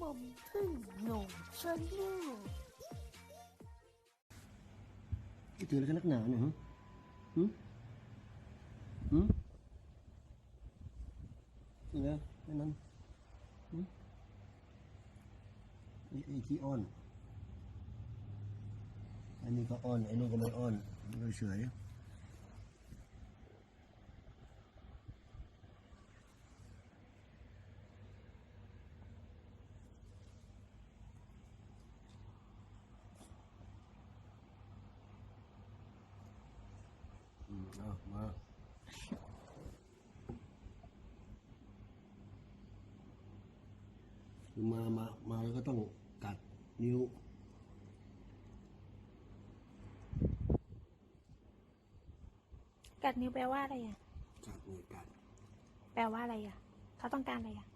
หม่อมพึ่งหนุ่มชนลูกเจออะไรกันนักหนาเนี่ยฮะหืมหืมนี่นะไม่นั้นหืมไอ้ไอ้ที่อ้อน อันนี้ก็อ้อน อันนี้ก็ไม่อ้อนมันก็ เฉยอืมเอามาคือมามา มาแล้วก็ต้องกัดนิ้วกัดนิ้วแปลว่าอะไรอะ กัดเนี่ยกัด แปลว่าอะไรอะ เขาต้องการอะไรอะ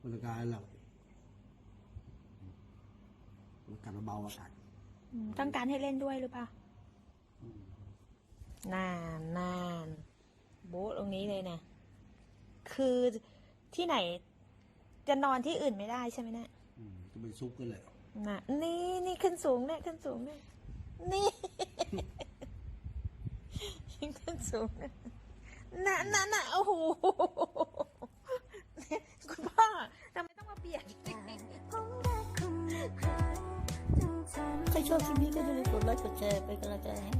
มันจะกลายหลับมันกัดเบาๆอะกัดอืมต้องการให้เล่นด้วยหรือเปล่า นานนานโบ๊ะตรงนี้เลยนะ คือที่ไหน จะนอนที่อื่นไม่ได้ใช่ไหมเนะอืมจะไปซุกกันแหละน่ะนี่นี่ขึ้นสูงเนี่ยขึ้นสูงเนี่ยนี่ขึ้นสูงเนี่ยน่ะน่ะน่ะโอ้โหคุณพ่อทำไมต้องมาเบียดใครชอบคลิปนี้ก็อย่าลืมกดไลค์กดแชร์เป็นกำลังใจให้